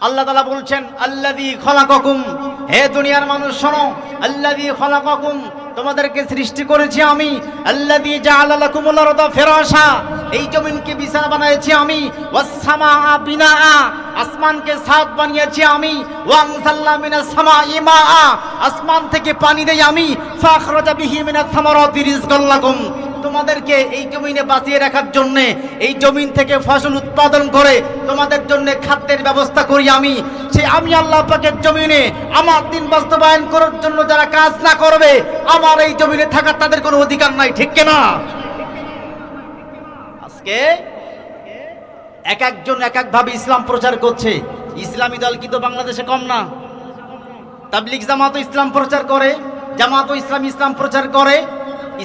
আল্লাহ তালা বলছেন আল্লাদি খলাকুম হে দুনিয়ার মানুষ, শোনো আল্লাদি খলাকুম তোমাদেরকে সৃষ্টি করেছি আমি। আল্লাদি জাআলা লাকুমুল আরদা ফিরাশা। এই জমিনকে বিছানা বানিয়েছি আমি। ওয়াস সামাআ বিনাআ। আসমানকে ছাদ বানিয়েছি আমি। ওয়াংসাল্লা মিনাস সামাই মাআ। আসমান থেকে পানি দেই আমি। ফাখরাজা বিহি মিনাস সামারাতি রিজকাল লাকুম। তোমাদেরকে এই জমিনে বাঁচিয়ে রাখার জন্য, এই জমিন থেকে ফসল উৎপাদন করে তোমাদের জন্য খাদ্যের ব্যবস্থা করি আমি। সে আমি আল্লাহ পাকের জমিনে আমার দিন বাস্তবায়ন করার জন্য যারা কাজ না করবে, আমার এই জমিনে থাকার তাদের কোনো অধিকার নাই, ঠিক কিনা? আজকে এক একজন এক এক ভাবে ইসলাম প্রচার করছে। ইসলামী দল কিন্তু বাংলাদেশে কম না। তাবলিগ জামাত ইসলাম প্রচার করে, জামাত ইসলাম ইসলাম প্রচার করে।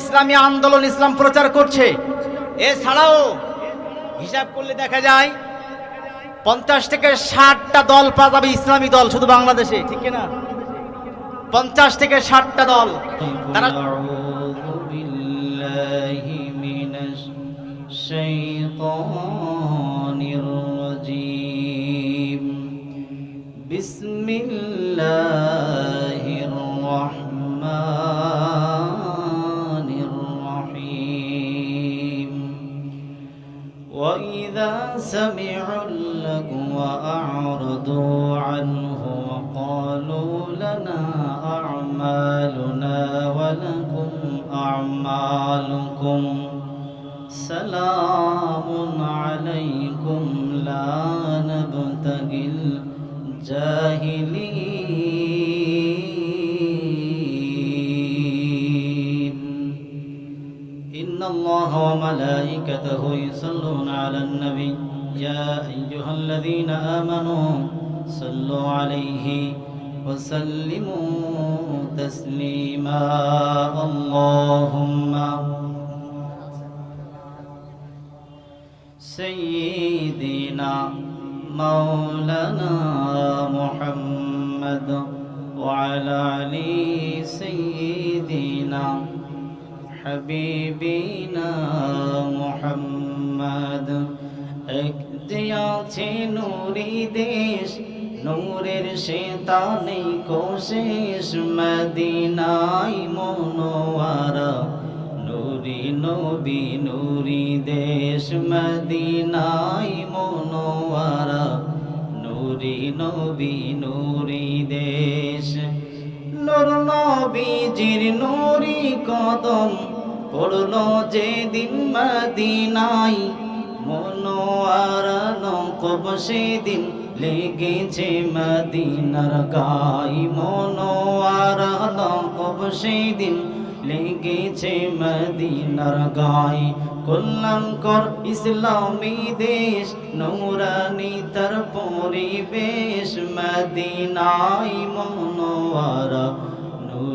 ইসলামী আন্দোলন ইসলাম প্রচার করছে এছাড়াও হিসাব করলে দেখা যায় পঞ্চাশ থেকে ষাটটা দল পাওয়া যাবে ইসলামী দল শুধু বাংলাদেশে ঠিক না পঞ্চাশ থেকে ষাটটা দল তারা أعوذ بالله من الشيطان وإذا سمعوا اللغو أعرضوا عنه وقالوا لنا أعمالنا ولكم أعمالكم سلام عليكم لا نبتغي الجاهلين وملائكته يصلون على النبي. يا أيها الذين آمنوا صلوا عليه وسلموا تسليما. اللهم سيدنا مولانا محمد وعلى آل سيدنا হাবিবিনা মোহাম্মদ। আছে নুরি দেশ, নূরের সে তানে কোশেষ মদিনাই মনোয়ারা। নুরি নবী, নুরি দেশ মদিনাই মনোয়ারা। নুরি নবী, নুরি দেশ, নূর নবীজির নুরি কদম পড়ল যে দিন মদিনাই মনোয়ার নকব সেদিন লেগেছে মদিনার গাই। মনোয়ার নকব সেদিন লেগেছে মদিনার গাই। কল্যাণকর ইসলামী দেশ, নৌরানি তার পরিবেশ মদিনাই মনোয়ারা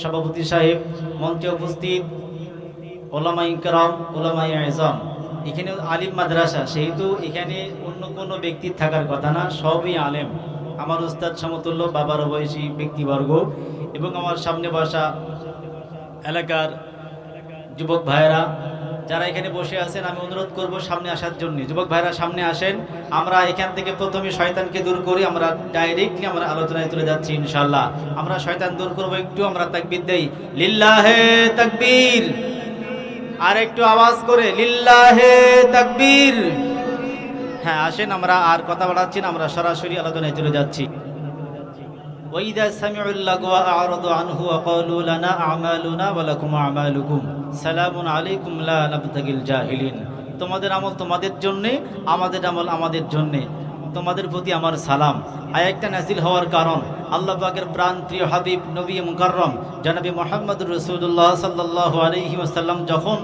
সভাপতি সাহেব, মঞ্চে উপস্থিত ওলামাই ইকরাম ওলামাই আজম। এখানে আলিম মাদ্রাসা, সেহেতু এখানে অন্য কোনো ব্যক্তির থাকার কথা না, সবই আলেম। আমার উস্তাদ সমতুল্য, বাবার বয়সী ব্যক্তিবর্গ এবং আমার সামনে বসা এলাকার যুবক ভাইয়েরা যারা এখানে বসে আছেন, আমি অনুরোধ করব সামনে আসার জন্য। যুবক ভাইরা, সামনে আসেন। আমরা এখান থেকে প্রথমে শয়তানকে দূর করি, আমরা ডাইরেক্টলি আমরা আলোচনায় চলে যাচ্ছি ইনশাল্লাহ আমরা শয়তান দূর করব, একটু আমরা তাকবির দেই। লিল্লাহে তাকবীর। আর একটু আওয়াজ করে, লিল্লাহে তাকবীর। হ্যাঁ আসেন, আমরা আর কথা বাড়াচ্ছি না, আমরা সরাসরি আলোচনায় চলে যাচ্ছি। ওয়াইদা সামিউল্লাহ আরদ আনহু আকালু লানা আমালুনা ওয়ালাকুম আমালুকুম সালামুন আলাইকুম লা নাবতাগিল জাহিলিন তোমাদের আমল তোমাদের জন্যে, আমাদের আমল আমাদের জন্যে, তোমাদের প্রতি আমার সালাম। আয়াতটা নাজিল হওয়ার কারণ, আল্লাহ পাকের প্রাণ প্রিয় হাবিব নবী মুকাররম, জানাবি মোহাম্মদ রসুল্লাহ সাল্লাল্লাহু আলাইহি আসাল্লাম যখন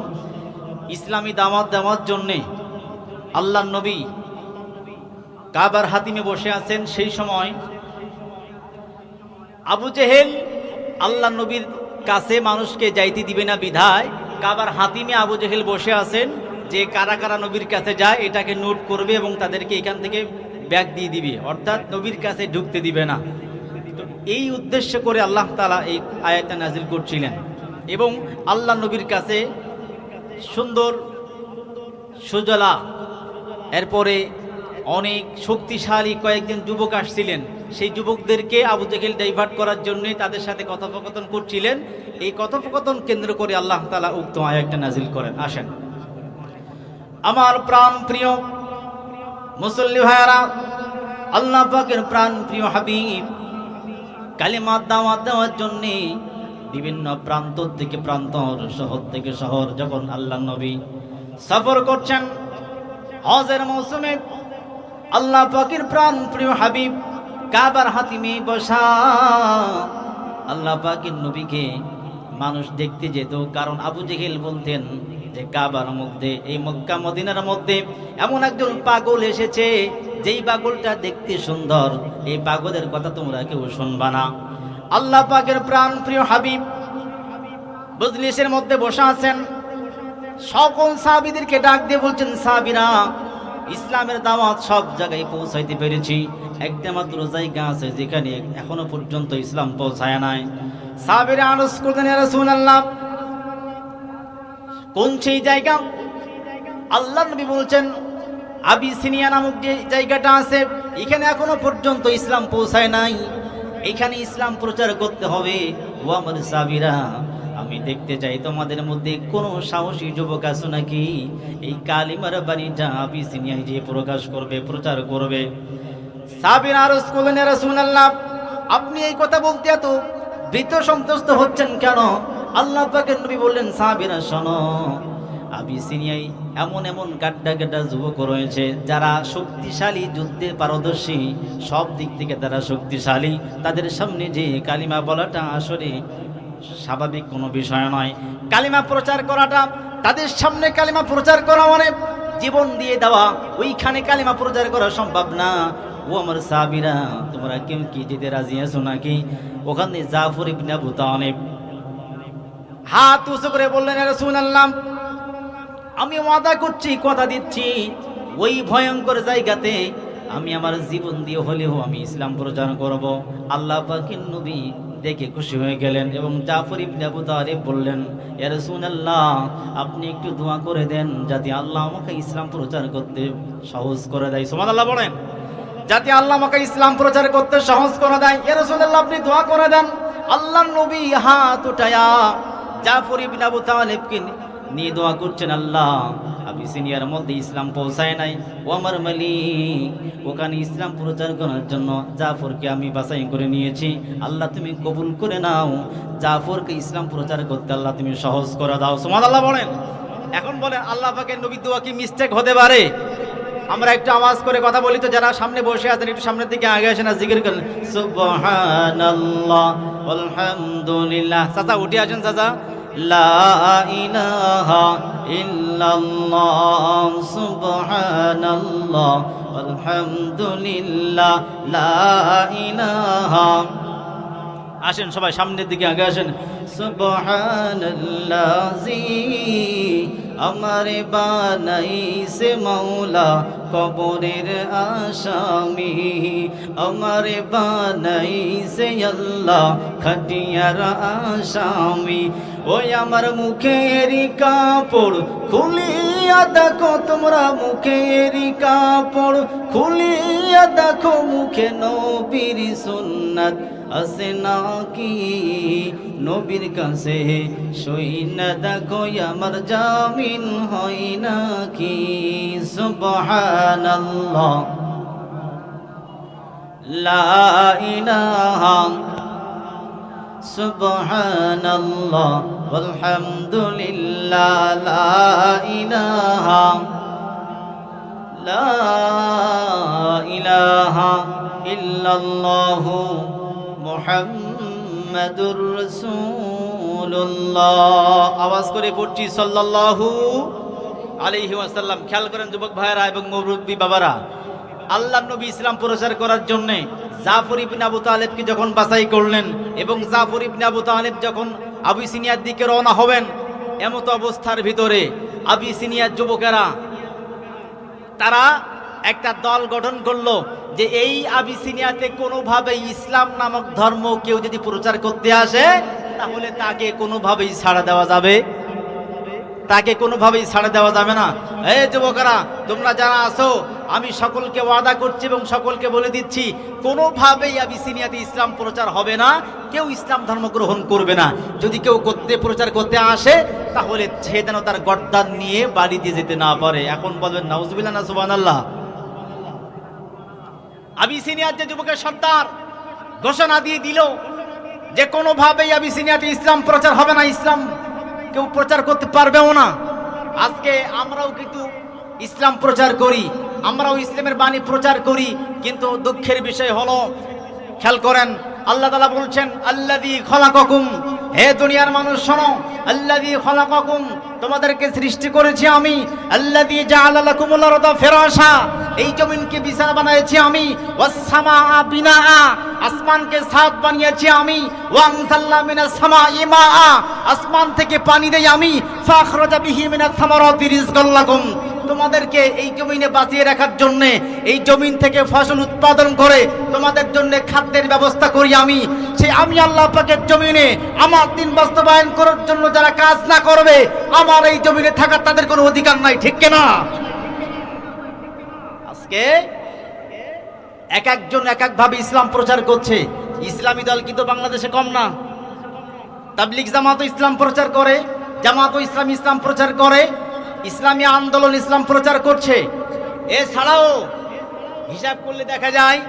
ইসলামী দামাত দেওয়ার জন্যে আল্লাহ নবী কাবার হাতিমে বসে আছেন, সেই সময় আবু জেহেল আল্লাহ নবীর কাছে মানুষকে যাইতে দিবে না বিধায় কাবার হাতিমে আবু জেহেল বসে আছেন, যে কারা কারা নবীর কাছে যায় এটাকে নোট করবে এবং তাদেরকে এখান থেকে ব্যাগ দিয়ে দিবে, অর্থাৎ নবীর কাছে ঢুকতে দিবে না। তো এই উদ্দেশ্য করে আল্লাহ তালা এই আয়াতটা নাজিল করছিলেন এবং আল্লাহ নবীর কাছে সুন্দর সুজলা, এরপরে অনেক শক্তিশালী কয়েকজন যুবক আসছিলেন। সেই যুবকদেরকে আবু জেহেল ডাইভার্ট করার জন্য তাদের সাথে কথোপকথন করছিলেন। এই কথোপকথন কেন্দ্র করে আল্লাহ তালা উক্ত আয়াতটা নাজিল করেন। আসেন। আমার প্রাণ প্রিয় মুসল্লি ভাইয়ারা, আল্লাহ পাকের প্রাণ প্রিয় হাবিব কালিমা দাওয়াত দেওয়ার জন্যে বিভিন্ন প্রান্ত থেকে প্রান্তর শহর থেকে শহর যখন আল্লাহ নবী সফর করছেন, হজের মৌসুমে আল্লাহ পাকের প্রাণ প্রিয় হাবিব, কাবার হাতিমে বসা। আল্লাহ পাকের নবীকে মানুষ দেখতে যেত, কারণ আবু জেহেল বলতেন যে কাবার মধ্যে, এই মক্কা মদিনার মধ্যে এমন একজন পাগল এসেছে, যেই পাগলটা দেখতে সুন্দর। এই পাগলের কথা তোমরা কেউ শুনবা না। আল্লাহ পাকের প্রাণ প্রিয় হাবিব বজলিসের মধ্যে বসা আছেন। সকল সাহাবিদেরকে ডাক দিয়ে বলছেন, সাহাবিরা ইসলামের দাওয়াত সব জায়গায় পৌঁছাইতে পেরেছি। একটা মাত্র জায়গা আছে যেখানে এখনও পর্যন্ত ইসলাম পৌঁছায় নাই। সাহাবিরা আরজ করতেন রাসূলুল্লাহ, কোন সেই জায়গা? আল্লাহ নবী বলছেন, আবিসিনিয়া নামক যে জায়গাটা আছে, এখানে এখনও পর্যন্ত ইসলাম পৌঁছায় নাই। এখানে ইসলাম প্রচার করতে হবে। ও আমার সাবিরা আমি দেখতে চাই। তোমাদের মধ্যে কোনো সাহসী যুবক আছে নাকি? এই কালিমার বাণীটা আবিসিনিয়ায় যে প্রকাশ করবে, প্রচার করবে। সাবির আরজ করলেন রাসূলুল্লাহ আপনি এই কথা বলতে এত ভীত সন্তুষ্ট হচ্ছেন কেন? আল্লাহ পাকের নবী বললেন সাহাবীরা শোনো। আবিসিনিয়ায় এমন এমন গাড্ডা গাড্ডা যুবক রয়েছে যারা শক্তিশালী যুদ্ধে পারদর্শী। সব দিক থেকে তারা শক্তিশালী। তাদের সামনে যে কালিমা বলাটা আসলে স্বাভাবিক কোনো বিষয় নয়। কালিমা প্রচার করাটা, তাদের সামনে কালিমা প্রচার করা মানে জীবন দিয়ে দেওয়া। ওইখানে কালিমা প্রচার করা সম্ভব না। ও আমার সাবিরা তোমরা কেউ কি যেতে রাজি আছো নাকি? ওখানে জাফর ইবনে আবু হাত উঁচু করে বললেন রাসূলুল্লাহ, আমি ওয়াদা করছি, কথা দিচ্ছি। ওই ভয়ঙ্কর জায়গাতে আমি আমার জীবন দিয়ে হলেও আমি ইসলাম প্রচার করব। আল্লাহ পাকের নবী দেখে খুশি হয়ে গেলেন এবং জাফর ইবনে আবু তালিব বললেন ইয়া রাসূলুল্লাহ, আপনি একটু দোয়া করে দেন যাতে আল্লাহ আমাকে ইসলাম প্রচার করতে সহজ করে দেয়। সুবহানাল্লাহ বলেন, যাতে আল্লাহ আমাকে ইসলাম প্রচার করতে সহজ করে দেয়। ইয়া রাসূলুল্লাহ, আপনি দোয়া করে দেন, আল্লাহর নবী হাত উঠায়া জাফর ইবনে আবু তালিবকে নিয়ে দোয়া করছেন আল্লাহ। আমি সিনিয়র মধ্যে ইসলাম পৌঁছায় নাই। ও আমার ওখানে ইসলাম প্রচার করার জন্য জাফরকে আমি বাছাই করে নিয়েছি। আল্লাহ তুমি কবুল করে নাও। জাফরকে ইসলাম প্রচার করতে আল্লাহ তুমি সহজ করে দাও। সমাদ আল্লাহ বলেন। এখন বলেন, আল্লাহ পাকের নবী দোয়া কি মিস্টেক হতে পারে? আমরা একটু আওয়াজ করে কথা বলি তো, যারা সামনে বসে আছেন, একটু সামনের দিকে আগে আসেন আর জিকির করেন। সুবহানাল্লাহ, আলহামদুলিল্লাহ। চাচা, উঠে আসেন, চাচা। লা ইলাহা ইল্লাল্লাহ, সুবহানাল্লাহ, আলহামদুলিল্লাহ, লা ইলাহা। আসেন সবাই, সামনের দিকে আগে আসেন। সুবহানাল্লাজি, আমারে বানাইছে মাওলা কবরের আসামি। আমারে বানাইছে আল্লাহ খাটিয়ার আসামি। ওই আমার মুখেরই কাপড়, খুলিয়া দেখো তোমরা মুখেরই কাপড়, খুলিয়া দেখো মুখে নবীর সুন্নাত আছে নাকি? নবীর কাছে সই না দেখো আমার জামিন হয় নাকি? সুবহানাল্লাহ। লা ইলাহা সুবহানাল্লাহ walhamdulillah লা ইলাহা লা ইলাহা ইল্লাল্লাহু মুহাম্মাদুর রাসূলুল্লাহ। আওয়াজ করে পড়ছি সাল্লাল্লাহু আলাইহি ওয়াসাল্লাম। খেয়াল করেন যুবক ভাইরা এবং মুরব্বী বাবারা আল্লাহ নবী ইসলাম প্রচার করার জন্য জাফর ইবনে আবু তালেবকে যখন বাছাই করলেন এবং জাফর ইবনে আবু তালেব যখন আবিসিনিয়ার দিকে রওনা হবেন, এমত অবস্থার ভিতরে আবিসিনিয়ার যুবকেরা, তারা একটা দল গঠন করল যে এই আবিসিনিয়াতে কোনোভাবেই ইসলাম নামক ধর্ম কেউ যদি প্রচার করতে আসে, তাহলে তাকে কোনোভাবেই ছাড়া দেওয়া যাবে। তাকে কোনোভাবেই ছাড়া দেওয়া যাবে না। এই যুবকেরা, তোমরা যারা আছো আমি সকলকে ওয়াদা করছি এবং সকলকে বলে দিচ্ছি, কোনোভাবেই আবিসিনিয়াতে ইসলাম প্রচার হবে না, কেউ ইসলাম ধর্ম গ্রহণ করবে না। যদি কেউ করতে, প্রচার করতে আসে, তাহলে সে যেন তার গর্দান নিয়ে বাড়িতে যেতে না পারে। এখন বলবেন, নাউজুবিল্লাহ না সুবহানাল্লাহ। আবিসিনিয়ার যে যুবকের সর্দার ঘোষণা দিয়ে দিল যে কোনোভাবেই আবিসিনিয়াতে ইসলাম প্রচার হবে না, ইসলাম কেউ প্রচার করতে পারবেও না। আজকে আমরাও কিন্তু ইসলাম প্রচার করি। আমরাও ইসলামের বাণী প্রচার করি, কিন্তু দুঃখের বিষয় হলো, খেয়াল করেন, আল্লাহ তালা বলছেন আল্লাদি খলাকুম হে দুনিয়ার মানুষ, শোনো আল্লাদি খলাকুম তোমাদেরকে সৃষ্টি করেছি আমি আল্লাদি জাআলা লাকুমুল আরদা ফিরাশা। এই জমিনকে বিছানা বানিয়েছি আমি ওয়াসসামা বিনা আসমানকে ছাদ বানিয়েছি আমি ওয়াংসাল্লা মিনাস সামাই মাআ। আসমান থেকে পানি দেই আমি, ফাখরাজা বিহি মিনাস সামারাতি রিজকাল লাকুম। তোমাদেরকে এই জমিনে বাঁচিয়ে রাখার জন্য, এই জমিন থেকে ফসল উৎপাদন করে তোমাদের জন্য খাদ্যের ব্যবস্থা করি আমি। সে আমি আল্লাহ পাকের জমিনে আমার দিন বাস্তবায়ন করার জন্য যারা কাজ না করবে, আমার এই জমিনে থাকার তাদের কোনো অধিকার নাই, ঠিক কিনা? আজকে এক একজন এক একভাবে ইসলাম প্রচার করছে। ইসলামী দল কিন্তু বাংলাদেশে কম না। তাবলিক জামাত ইসলাম প্রচার করে, জামাত ইসলাম ইসলাম প্রচার করে। ইসলামী আন্দোলন ইসলাম প্রচার করছে। এছাড়াও হিসাব করলে দেখা যায়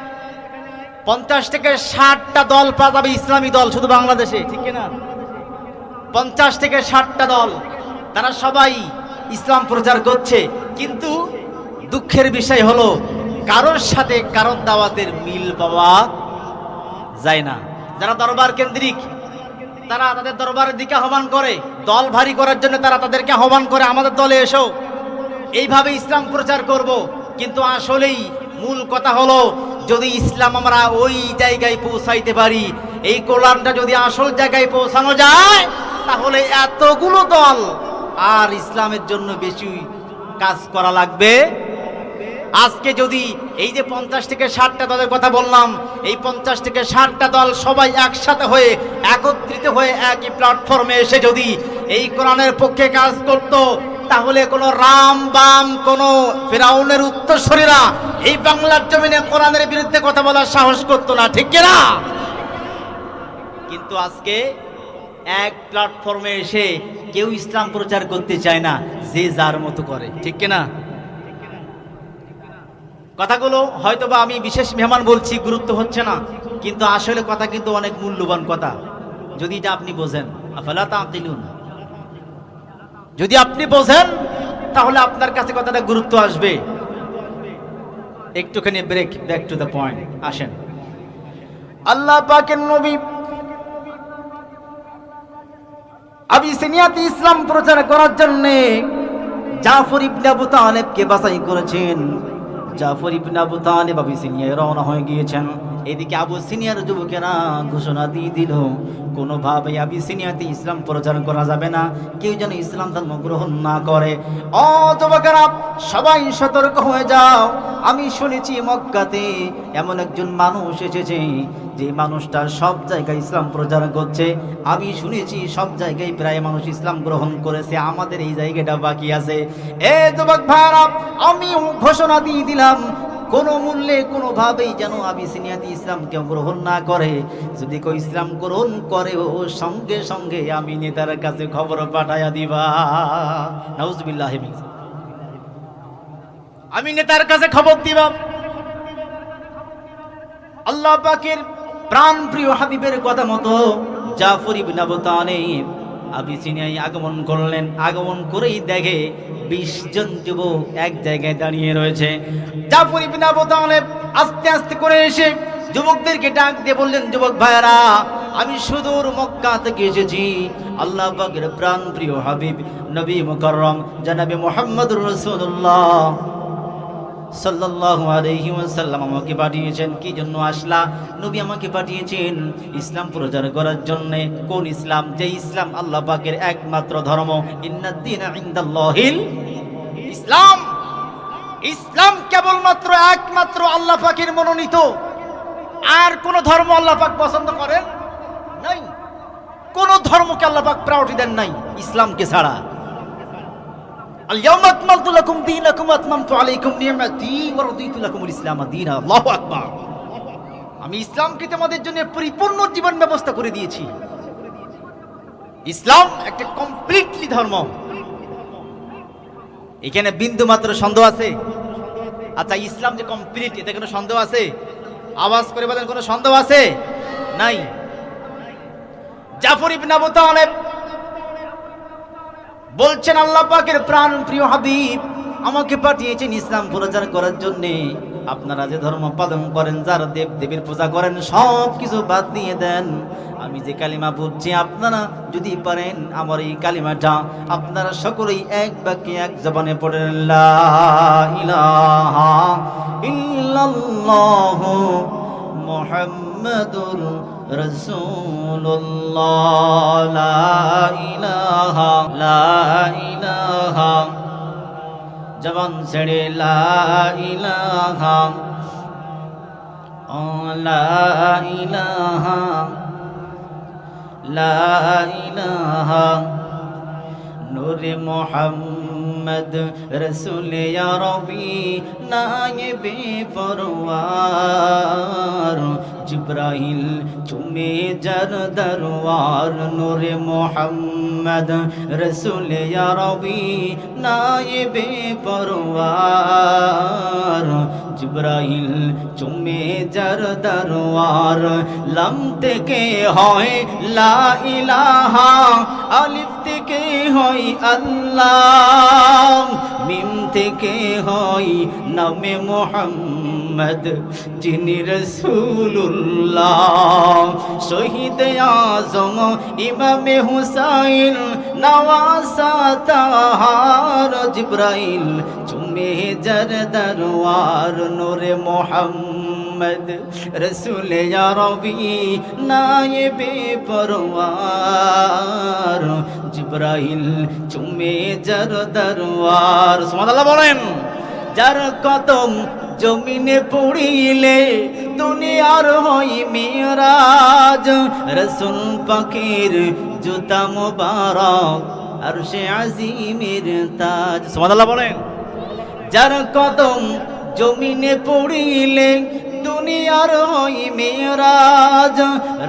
পঞ্চাশ থেকে ষাটটা দল পাওয়া যাবে ইসলামী দল, শুধু বাংলাদেশে, ঠিক না পঞ্চাশ থেকে ষাটটা দল, তারা সবাই ইসলাম প্রচার করছে। কিন্তু দুঃখের বিষয় হলো, কারোর সাথে কারোর দাওয়াতের মিল পাওয়া যায় না। যারা দরবার কেন্দ্রিক তারা তাদের দরবারের দিকে আহ্বান করে, দল ভারী করার জন্য তারা তাদেরকে আহ্বান করে, আমাদের দলে এসো। এইভাবে ইসলাম প্রচার করব, কিন্তু আসলেই মূল কথা হলো, যদি ইসলাম আমরা ওই জায়গায় পৌঁছাইতে পারি, এই কোরআনটা যদি আসল জায়গায় পৌঁছানো যায়, তাহলে এতগুলো দল আর ইসলামের জন্য বেশি কাজ করা লাগবে। আজকে যদি এই যে পঞ্চাশ থেকে ষাটটা দলের কথা বললাম, এই পঞ্চাশ থেকে ষাটটা দল সবাই একসাথে হয়ে, একত্রিত হয়ে একই প্ল্যাটফর্মে এসে যদি এই কোরআনের পক্ষে কাজ করত, তাহলে কোনো রাম বাম, কোনো ফেরাউনের উত্তরসরীরা এই বাংলার জমিনে কোরআনের বিরুদ্ধে কথা বলার সাহস করতো না, ঠিক কিনা? কিন্তু আজকে এক প্ল্যাটফর্মে এসে কেউ ইসলাম প্রচার করতে চায় না, যে যার মতো করে, ঠিক কিনা? কথাগুলো হয়তোবা আমি বিশেষ মেহমান বলছি, গুরুত্ব হচ্ছে না, কিন্তু আসলে কথা কিন্তু অনেক মূল্যবান কথা। যদি এটা আপনি বোঝেন যদি আপনি বোঝেন, তাহলে আপনার কাছে কথাটা গুরুত্ব আসবে। একটুখানি break back to the point আসেন। আল্লাহ পাকের নবী আবিসিনিয়াতে ইসলাম প্রচার করার জন্য জাফর ইবনে আবু তালেবকে বাছাই করেছেন। জাফর ইবনে আবু তালেব আবিসিনিয়ায় রওনা হয়ে গিয়েছেন। এদিকে আবু সিনিয়র যুবকেরা ঘোষণা দিয়ে দিল কোনোভাবে আবিসিনিয়াতে ইসলাম প্রচার করা যাবে না, কেউ যেন ইসলাম ধর্ম গ্রহণ না করে। ও যুবকেরা, সবাই সতর্ক হয়ে যাও। আমি শুনেছি মক্কাতে এমন একজন মানুষ এসেছে, যে মানুষটা সব জায়গায় ইসলাম প্রচার করছে। আমি শুনেছি সব জায়গায় প্রায় মানুষ ইসলাম গ্রহণ করেছে, আমাদের এই জায়গাটা বাকি আছে। এ, যুবক ভাইরা আমি ঘোষণা দিয়ে দিলাম কোনো মূল্যে, কোনোভাবেই যেন আবিসিনিয়াতি ইসলাম কেউ গ্রহণ না করে। যদি কেউ ইসলাম গ্রহণ করে, ও সঙ্গে সঙ্গে আমি নেতার কাছে খবর পাঠাইয়া দিবা। নাউজবিল্লাহ আমি নেতার কাছে খবর দিবা। আল্লাহ পাকের প্রাণ প্রিয় হাবিবের কথা মতো জাফর ইবনে আবু তালিব আবিসিনিয়ায় আগমন করলেন। আগমন করেই দেখে বিশ জন যুবক এক জায়গায় দাঁড়িয়ে রয়েছে। জাফর ইবনে আবু তালিব আস্তে আস্তে করে এসে যুবকদেরকে ডাক দিয়ে বললেন, যুবক ভাইয়ারা, আমি সুদূর মক্কা থেকে এসেছি। আল্লাহ প্রাণ প্রিয় হাবিব, নবী মুকাররম জানাবি মোহাম্মদ রসুল্লাহ পাঠিয়েছেন। জন্য পাঠিয়েছেন ইসলাম প্রচার করার কোন ইসলাম? যে ইসলাম একমাত্র ধর্ম। ইসলাম। ইসলাম কেবলমাত্র একমাত্র আল্লাহ পাকের মনোনীত। আর কোন ধর্ম আল্লাহ পাক পছন্দ করেন? কোন ধর্মকে আল্লাহ পাক প্রায়োরিটি দেন নাই। ইসলামকে ছাড়া। اليوم أكملت لكم دينكم وأتممت عليكم نعمتي ورضيت لكم الإسلام دينا الله أكبر আমি ইসলামকে তোমাদের জন্য পরিপূর্ণ জীবন ব্যবস্থা করে দিয়েছি ইসলাম একটা কমপ্লিটলি ধর্ম এখানে বিন্দু মাত্র সন্দেহ আছে আচ্ছা ইসলাম যে কমপ্লিট এতে কোনো সন্দেহ আছে আওয়াজ করে বলেন কোনো সন্দেহ আছে নাই জাফর ইবনে আবু তালেব বলছেন আল্লাহ পাকের প্রাণ প্রিয় হাবিব, আমাকে পাঠিয়েছেন ইসলাম প্রচার করার জন্য। আপনারা যে ধর্ম পালন করেন, যার দেব দেবীর পূজা করেন, সব কিছু বাদ দিয়ে দেন। আমি যে কালিমা বলছি আপনারা যদি পারেন, আমার এই কালিমাটা আপনারা সকলেই এক বাক্যে, এক জবানে পড়েন ইল্লাল্লাহু মুহাম্মাদুর রাসূলুল্লাহ, লা ইলাহা লা ইলাহা। জবান ছেড়ে, লা ইলাহা। ও, লা ইলাহা। লা ইলাহা। নূরে মোহাম্মদ রসুল রবি নায়েবে পরওয়ার জিব্রাহিল চুমে জর দরওয়ার নূরে মোহাম্মদ রসুল রবি নায়েবে পরওয়ার জিব্রাহিল চুমে জর দরওয়ার লাম থেকে হয় লা ইলাহা আলিফ থেকে হয় আল্লাহ মিম থেকে হয় নামে মোহাম্মদ, যিনি রসুল্লাহ শহীদ আজম, ইমামে হুসাইন নওয়াসা তাহার, জিব্রাইল, চুমে জর দরওয়ার, নোরে মোহাম্মদ। রসুল রবি, নায়েবে পরওয়ার। জিব্রাইল চুমে জর দরওয়ার। সুবহানাল্লাহ বলেন, যার কদম জমিনে পড়িলে দুনিয়ার হই মিরাজ। রসুল পাখির জুতা মুবারক আর সে আজিমের তাজ। সুবহানাল্লাহ বলেন, যার কদম জমিনে পড়িলে দুনিয়ার হই মেরাজ।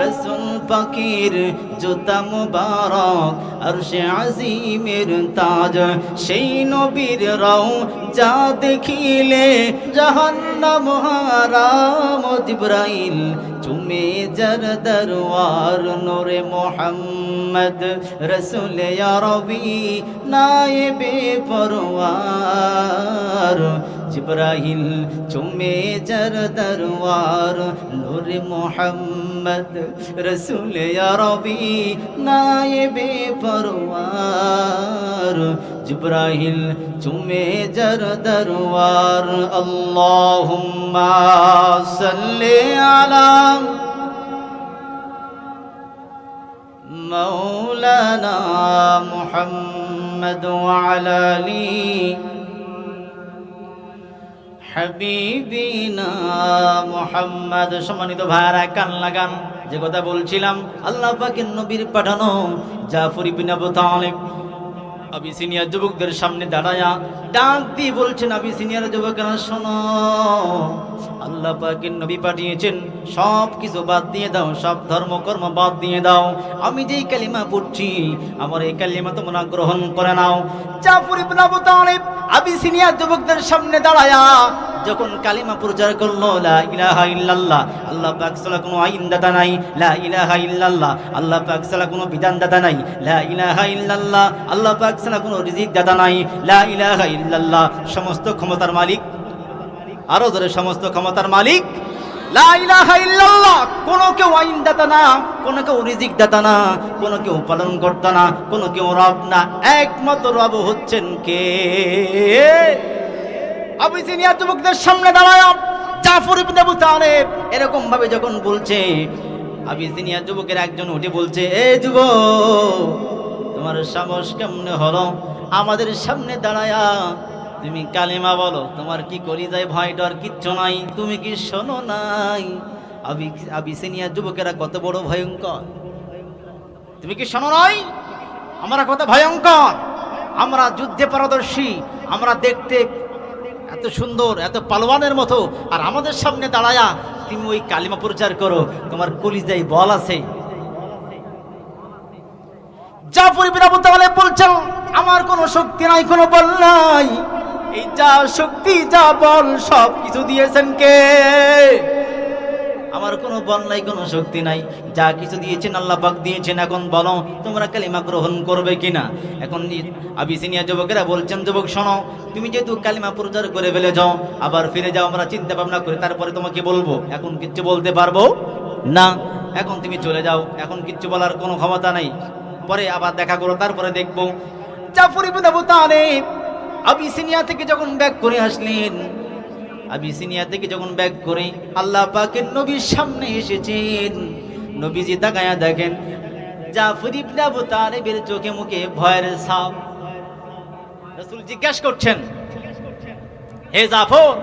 রসুল পাখির জুতা মুবারক আর সে আজিমের তাজ। সেই নবীর রও যা দেখিলে জাহান্নাম হারাম। জিব্রাইল চুমে জর দরওয়ার নূরে মোহাম্মদ। রসুল রবি, নায়েবে পরওয়ার। জিব্রাহিল চুমে জর দরওয়ার নূর মোহাম্মদ রসুল রবি নায়েবে পরওয়ার জিব্রাহিল চুমে জর দরওয়ার আল্লাহুম্মা সাল্লি আলা مولانا محمد وعلى آله সম্মানিত যে কথা বলছিলাম আল্লাহ নবীর পাঠানো Jafar ibn Abu Talib. Abyssinia যুবকদের সামনে দাঁড়ায়া ডাক দিয়ে বলছেন আবিসিনিয়ার যুবকেরা, শোনো। আল্লাহ পাকের নবী পাঠিয়েছেন সব কিছু বাদ দিয়ে দাও, সব ধর্মকর্ম বাদ দিয়ে দাও। আমি যেই কালিমা পড়ছি, আমার এই কালিমা তোমরা গ্রহণ করে নাও। ইবনে আবু তালিব আবিসিনিয়া যুবকদের সামনে দাঁড়ায়া যখন কালিমা প্রচার করল, লা ইলাহা ইল্লাল্লাহ আল্লাহ পাক ছাড়া কোনো আইন দাতা নাই। লা ইলাহা ইল্লাল্লাহ আল্লাহ পাক ছাড়া কোনো বিধান দাতা নাই। লা ইলাহা ইল্লাল্লাহ আল্লাহ পাক ছাড়া কোনো রিজিক দাতা নাই। লা ইলাহা ইল্লাল্লাহ সমস্ত ক্ষমতার মালিক। আরও ধরে সমস্ত ক্ষমতার মালিক। লা ইলাহা ইল্লাল্লাহ কোনো কেউ আইন দাতা না, কোনো কেউ রিজিক দাতা না, কোনো কেউ পালন কর্তা না, কোনো কেউ রব না। একমাত্র রব হচ্ছেন কে? আবিসিনিয়া যুবকদের সামনে দাঁড়ায় জাফর ইবনে আবু তালেব এরকম ভাবে যখন বলছে আবিসিনিয়া যুবকের একজন উঠে বলছে, এ যুবক, তোমার সাহস কেমনে হলো? আমাদের সামনে দাঁড়ায়া, তুমি কালিমা বলো, তোমার কি করি যায়, ভয় ডর কিচ্ছু নাই, তুমি কি শোনো নাই? আবি আবিসিনিয়া যুবকেরা কত বড় ভয়ঙ্কর। তুমি কি শোনো নাই? আমরা কত ভয়ঙ্কর। আমরা যুদ্ধে পারদর্শী, আমরা দেখতে এত সুন্দর, এত পালোয়ানের মতো। আর আমাদের সামনে দাঁড়ায়া তুমি ওই কালিমা প্রচার করো, তোমার কলিজাই বল আছে। জাফর ইবনে বলছেন, আমার কোনো শক্তি নাই, কোনো বল নাই। এই যা শক্তি, যা বল সব কিছু দিয়েছেন কে? আমার কোনো বল নাই, কোনো শক্তি নাই। যা কিছু দিয়েছেন আল্লাহ পাক দিয়েছেন, এখন বলো, তোমরা কালিমা গ্রহণ করবে কিনা? এখন আবিসিনিয়া যুবকেরা বলছেন, যুবক, শোনো, তুমি যেহেতু কালিমা প্রচার করে ফেলে যাও, আবার ফিরে যাও, আমরা চিন্তা ভাবনা করি তারপরে তোমাকে বলব। এখন কিচ্ছু বলতে পারব? না, এখন তুমি চলে যাও, এখন কিচ্ছু বলার কোনো ক্ষমতা নাই। পরে আবার দেখা করো, তারপরে দেখব। Jafar ibn Abu Talib Abyssinia থেকে যখন ব্যাক করে আসলেন আবিসিনিয়া থেকে যখন ব্যাক করে, আল্লাহ পাকের নবীর সামনে এসেছেন। নবীজি তাকায়া দেখেন, জাফর ইবনে আবু তালেবের চোখে মুখে ভয়ের ছাপ। রাসূল জিজ্ঞাসা করছেন, হে জাফর,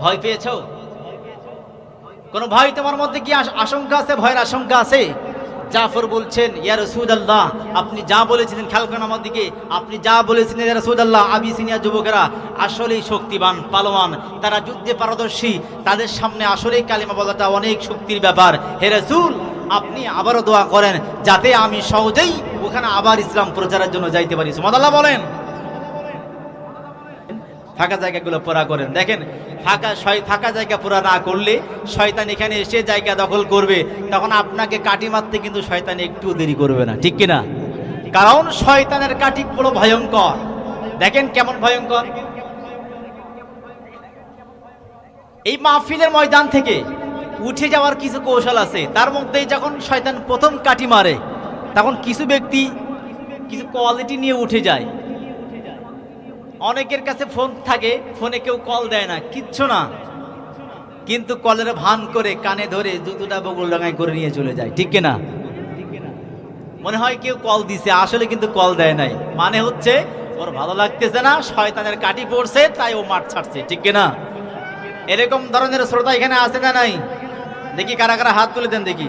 ভয় পেয়েছ? কোন ভয় তোমার মধ্যে কি আশঙ্কা আছে, ভয়ের আশঙ্কা আছে? জাফর বলছেন, ইয়া আল্লাহ আপনি যা বলেছিলেন খেয়াল আমার দিকে, আপনি যা বলেছিলেন, ইয়া আবি সিনিয়া যুবকেরা আসলেই শক্তিবান, পালোয়ান। তারা যুদ্ধে পারদর্শী, তাদের সামনে আসলেই কালিমা বলাটা অনেক শক্তির ব্যাপার। হে রসুল, আপনি আবারও দোয়া করেন, যাতে আমি সহজেই ওখানে আবার ইসলাম প্রচারের জন্য যাইতে পারি। সুবহানাল্লাহ বলেন। ফাঁকা জায়গাগুলো পুরা করেন। দেখেন, ফাঁকা ফাঁকা জায়গা পুরা না করলে শয়তান এখানে এসে জায়গা দখল করবে। তখন আপনাকে কাটি মারতে কিন্তু শয়তান একটু দেরি করবে না, ঠিক কিনা? কারণ শয়তানের কাটি বড় ভয়ঙ্কর। দেখেন কেমন ভয়ঙ্কর। এই মাহফিলের ময়দান থেকে উঠে যাওয়ার কিছু কৌশল আছে। তার মধ্যে যখন শয়তান প্রথম কাটি মারে, তখন কিছু ব্যক্তি কিছু কোয়ালিটি নিয়ে উঠে যায়। অনেকের কাছে ফোন থাকে, ফোনে কেউ কল দেয় না, কিচ্ছু না। কিন্তু কলের ভান করে কানে ধরে জুতুটা বগুল ডাঙায় করে নিয়ে চলে যায়, ঠিক কিনা? মনে হয় কেউ কল দিছে, আসলে কিন্তু কল দেয় নাই। মানে হচ্ছে, ওর ভালো লাগতেছে না, শয়তানের কাটি পড়ছে, তাই ও মাঠ ছাড়ছে, ঠিক কিনা? এরকম ধরনের শ্রোতা এখানে আছে না নাই? দেখি কারা কারা হাত তুলে দেন দেখি।